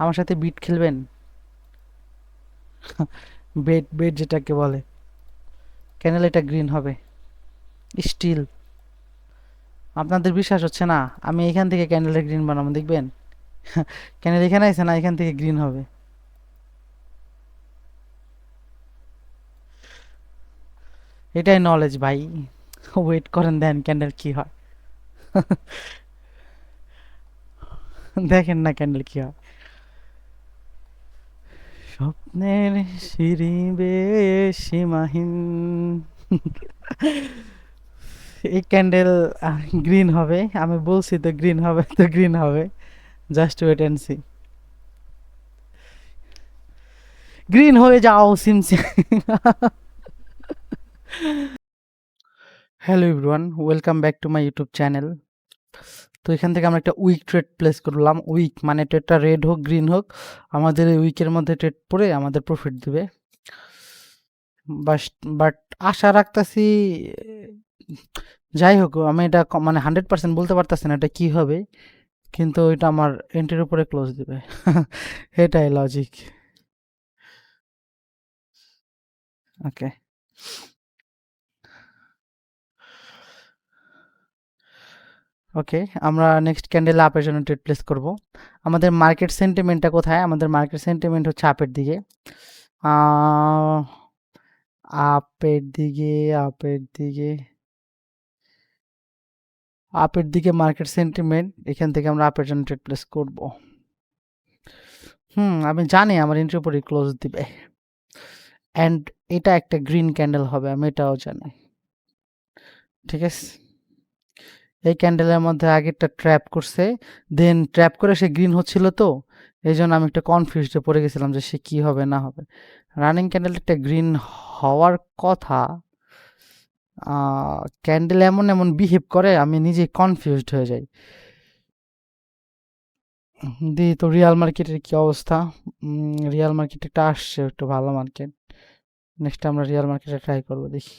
আমার সাথে বিট খেলবেন? বেড বেড যেটাকে বলে। ক্যানেল এটা গ্রিন হবে? স্টিল আপনাদের বিশ্বাস হচ্ছে না? আমি এখান থেকে ক্যান্ডেলের গ্রিন বানাবো, দেখবেন? ক্যান্ডেল এখানে আছে না? এখান থেকে গ্রিন হবে। এটাই নলেজ ভাই। ওয়েট করেন, দেন ক্যান্ডেল কি হয়। দেখেন না ক্যান্ডেল কি হয়। স্বপ্নের সিঁড়ি বেয়ে সীমাহীন এই ক্যান্ডেল গ্রিন হবে। আমি বলছি তো গ্রিন হবে, তো গ্রিন হবে। Just wait and see green হয়ে যাও সিমসি hello everyone welcome back to my YouTube channel তো এখান থেকে আমরা একটা উইক ট্রেড প্লেস করলাম। উইক মানে ট্রেডটা রেড হোক গ্রিন হোক, আমাদের এই উইকের মধ্যে ট্রেড পরে আমাদের প্রফিট দেবে। বাট আশা রাখতেছি, যাই হোক, আমি এটা মানে হান্ড্রেড পার্সেন্ট বলতে পারতেছি না এটা কি হবে, কিন্তু এটা আমার এন্ট্রির উপরে ক্লোজ দিবে। এটাই লজিক ওকে ওকে আমরা নেক্সট ক্যান্ডেল আপের জন্য ট্রেড প্লেস করব। আমাদের মার্কেট সেন্টিমেন্টটা কোথায়? আমাদের মার্কেট সেন্টিমেন্ট হচ্ছে আপের দিকে। আপের দিকে আপের দিকে। আপের দিকে মার্কেট সেন্টিমেন্ট এখান থেকে আমরা আপের জন্য ট্রেড প্লেস করব। হুম, আমি জানি আমার এন্ট্রি উপরে ক্লোজ দিবে। অ্যান্ড এটা একটা গ্রিন ক্যান্ডেল হবে, আমি এটাও জানি। ঠিক আছে? এই ক্যান্ডেলের মধ্যে আগেরটা ট্র্যাপ করছে দেন ট্র্যাপ করে সে গ্রিন হচ্ছিল তো এই জন্য আমি একটা কনফিউজডে পড়ে গেছিলাম যে সে কি হবে না হবে। রানিং ক্যান্ডেল একটা গ্রিন হওয়ার কথা ক্যান্ডেল এমন এমন বিহেভ করে, আমি নিজে কনফিউজড হয়ে যাই। দি, তো রিয়াল মার্কেটের কি অবস্থা? রিয়াল মার্কেট একটা আসছে একটু ভালো মার্কেট নেক্সট আমরা রিয়াল মার্কেটে ট্রাই করব দেখি।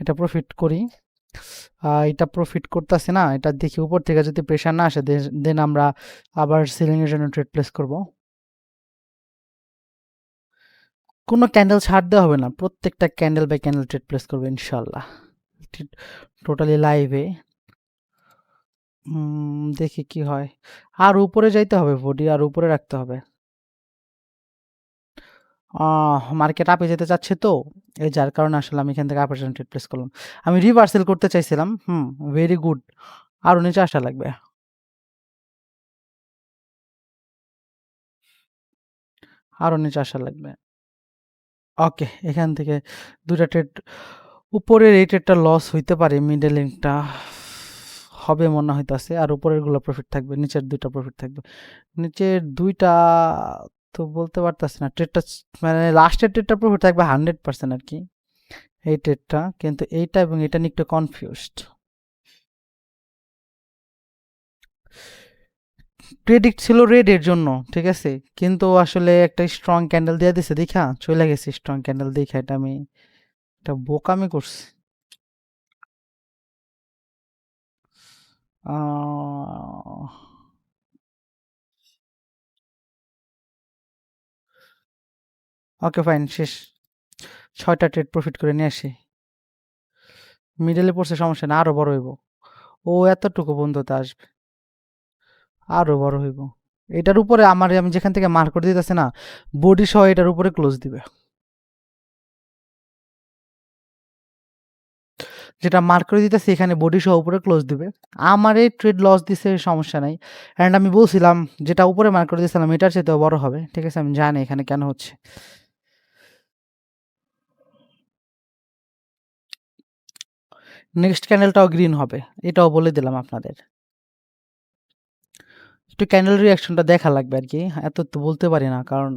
এটা প্রফিট করি। এটা প্রফিট করতেছে না, এটা দেখি উপর থেকে যদি প্রেশার না আসে দেন আমরা আবার সিলিং এর জন্য ট্রেড প্লেস করব। কোনো ক্যান্ডেল ছাড় দেওয়া হবে না, প্রত্যেকটা candle by candle trade place করব ইনশাল্লাহ। টোটালি লাইভে দেখি কি হয়। আর উপরে যাইতে হবে বডি আর উপরে রাখতে হবে। মার্কেট আপে যেতে চাচ্ছে তো, এই যার কারণে আসলে আমি এখান থেকে আপের প্লেস করলাম। আমি রিভার্সেল করতে চাইছিলাম, হুম ভেরি গুড আরও নিচে আসা লাগবে। আরও নিচে আসা লাগবে। ওকে এখান থেকে দুটা ট্রেড উপরের এই ট্রেডটা লস হইতে পারে মিডল লিঙ্কটা হবে মনে হইতাছে, আর উপরেরগুলো প্রফিট থাকবে, নিচের দুইটা প্রফিট থাকবে। নিচের দুইটা তো বলতে পারতাছি না। ট্রেডটা মানে লাস্টের ট্রেডটা প্রফিট থাকবে হান্ড্রেড পার্সেন্ট আর কি এই ট্রেডটা কিন্তু এইটা এবং এটা নিয়ে একটু কনফিউজড প্রেডিক্ট ছিল রেড এর জন্য, ঠিক আছে? কিন্তু আসলে একটা স্ট্রং ক্যান্ডেল দিয়ে দিছে, দেখা, চলে গেছে স্ট্রং ক্যান্ডেল দেখা, এটা আমি, এটা বোকামি করছি। ওকে, ফাইন, শেষ। ছয়টা ট্রেড প্রফিট করে নিয়ে আসি। মিডলে পড়ছে, সমস্যা না আরও বড় হইব। ও এতটুকু বন্ধুতে আসবে। আরও বড় হইব। এটার উপরে আমার, আমি যেখান থেকে মার্ক করে দিতেছে না বডি সহ এটার উপরে ক্লোজ দিবে। যেটা মার্ক করে দিতেছে, এখানে বডি সহ উপরে ক্লোজ দিবে। আমার এই ট্রেড লস দিছে, সমস্যা নাই। অ্যান্ড আমি বলছিলাম, যেটা উপরে মার্ক করে দিয়েছিলাম, এটার চেয়ে বড় হবে। ঠিক আছে, আমি জানি এখানে কেন হচ্ছে। নেক্সট ক্যান্ডেলটাও গ্রিন হবে। এটাও বলে দিলাম আপনাদের। একটু ক্যান্ডেল রিয়াকশনটা দেখা লাগবে আর কি এত তো বলতে পারি না, কারণ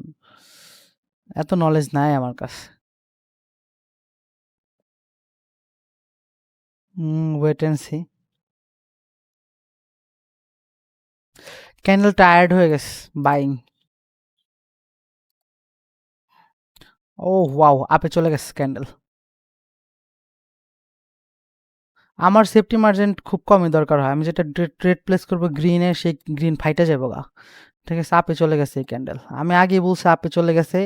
এত নলেজ নাই আমার কাছে। ওয়েট ক্যান্ডেল টায়ার্ড হয়ে গেছে বাইং ও ওয়াও আপে চলে গেছে ক্যান্ডেল আমার সেফটি মার্জিন খুব কমই দরকার হয়। আমি যেটা ট্রেড প্লেস করব গ্রিনে সেই গ্রিন ফাইটে যাব গা। ঠিক আছে? আপে চলে গেছে এই ক্যান্ডেল আমি আগেই বলছি, আপে চলে গেছে।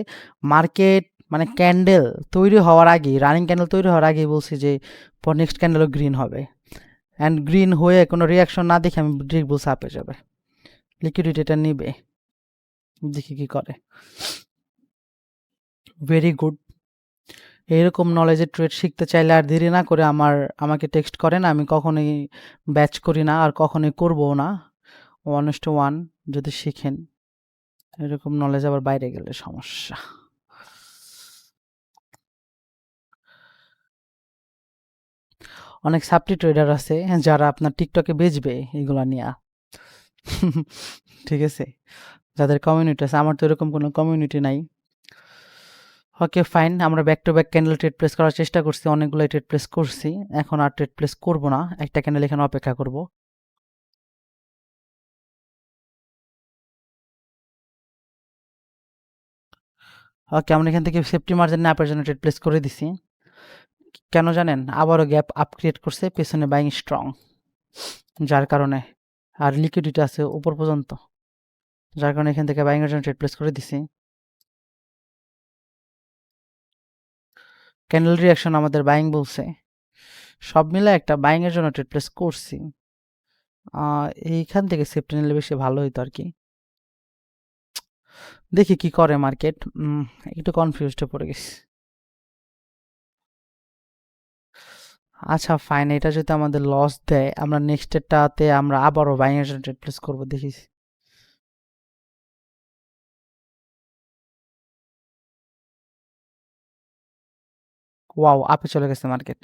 মার্কেট মানে ক্যান্ডেল তৈরি হওয়ার আগে রানিং ক্যান্ডেল তৈরি হওয়ার আগেই বলছি যে, পর নেক্সট ক্যান্ডেলও গ্রিন হবে। অ্যান্ড গ্রিন হয়ে কোনো রিয়াকশন না দেখে আমি ডিরেক্ট বলছি আপে যাবে। লিকুইডিটি এটা নিবে। দেখি কি করে। ভেরি গুড এরকম নলেজের ট্রেড শিখতে চাইলে আর দেরি না করে আমার, আমাকে টেক্সট করেন, আমি কখনোই ব্যাচ করি না আর কখনোই করব না। ওয়ান টু ওয়ান যদি শিখেন। এরকম নলেজ আবার বাইরে গেলে সমস্যা। অনেক সাপ্লি ট্রেডার আছে যারা আপনার টিকটকে বেচবে এগুলা নিয়ে। ঠিক আছে? যাদের কমিউনিটি আছে, আমার তো এরকম কোনো কমিউনিটি নাই। ওকে ফাইন আমরা back to back candle trade place করার চেষ্টা করছি। অনেকগুলো ট্রেড প্লেস করছি। এখন আর ট্রেড প্লেস করব না। একটা ক্যান্ডেল এখানে অপেক্ষা করব। ওকে আমরা এখান থেকে সেফটি মার্জিন ন্যাপের জন্য ট্রেড প্লেস করে দিছি। কেন জানেন? আবারও গ্যাপ আপ ক্রিয়েট করছে, পেছনে বাইং স্ট্রং যার কারণে আর লিকুইডিটি আছে উপর পর্যন্ত। যার কারণে এখান থেকে বাইংয়ের জন্য ট্রেড প্লেস করে দিছি। ক্যান্ডেল রিয়াকশন আমাদের বাইং বলছে। সব মিলে একটা বাইংয়ের জন্য ট্রেড প্লেস করছি। এইখান থেকে সেফটি নিলে বেশি ভালো হইতো আর কি দেখি কি করে মার্কেট একটু কনফিউজড পড়ে গেছি। আচ্ছা ফাইন এটা যদি আমাদের লস দেয়, আমরা নেক্সট এরটাতে আমরা আবারও বাইংয়ের জন্য ট্রেড প্লেস করব দেখি ওয়াও, আপে চলে গেছে মার্কেট।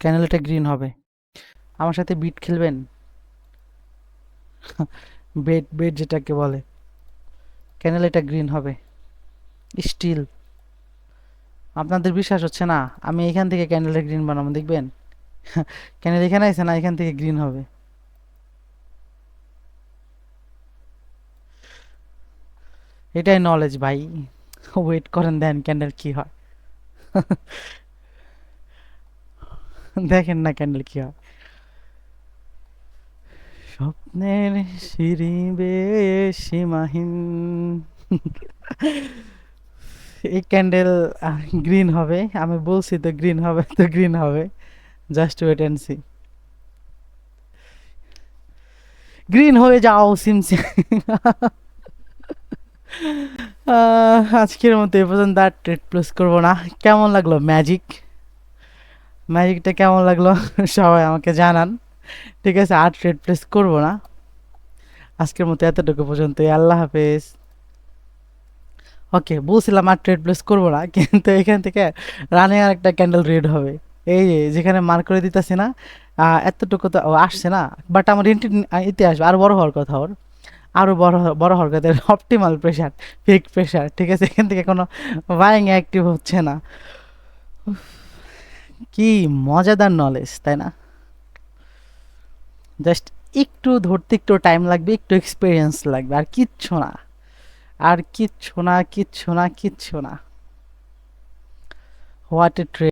ক্যানেলটা গ্রিন হবে? আমার সাথে বিট খেলবেন? বেট বেট যেটাকে বলে। ক্যানেল এটা গ্রিন হবে? স্টিল। আপনাদের বিশ্বাস হচ্ছে না? আমি এখান থেকে ক্যান্ডেলটা গ্রিন বানাবো, দেখবেন? ক্যান্ডেল এখানে আছে না, এখান থেকে গ্রিন হবে? এটাই নলেজ ভাই। ওয়েট করেন, দেন ক্যান্ডেল কি হয়। দেখেন না ক্যান্ডেল কি হয়। স্বপ্নের সিঁড়ি সীমাহীন এই ক্যান্ডেল গ্রিন হবে। আমি বলছি তো গ্রিন হবে, তো গ্রিন হবে। Just wait and see green হয়ে যাও সিমসি আজকের মতো এ পর্যন্ত আর ট্রেড প্লেস করব না। কেমন লাগল ম্যাজিক ম্যাজিকটা কেমন লাগল? সবাই আমাকে জানান। ঠিক আছে, আর ট্রেড প্লেস করব না। আজকের মতো এতটুকু পর্যন্ত আল্লাহ হাফেজ। ওকে বলছিলাম আর ট্রেড প্লেস করব না, কিন্তু এখান থেকে রানে আর একটা ক্যান্ডেল রেড হবে। এই যে, যেখানে মার করে দিতেছে না এতটুকু তো আসছে না বাট আমার ইন্টি ইতে আসবে আরও বড় হওয়ার কথা ওর। আরও বড় বড় হওয়ার কথা অপটিমাল প্রেশার ফিক প্রেশার ঠিক আছে? এখান থেকে কোনো বাইং অ্যাক্টিভ হচ্ছে না। কি মজাদার নলেজ তাই না? জাস্ট একটু ধরতে একটু টাইম লাগবে, একটু এক্সপিরিয়েন্স লাগবে, আর কিচ্ছু না। আর কিচ্ছু না কিচ্ছু না কিচ্ছু না। What a tray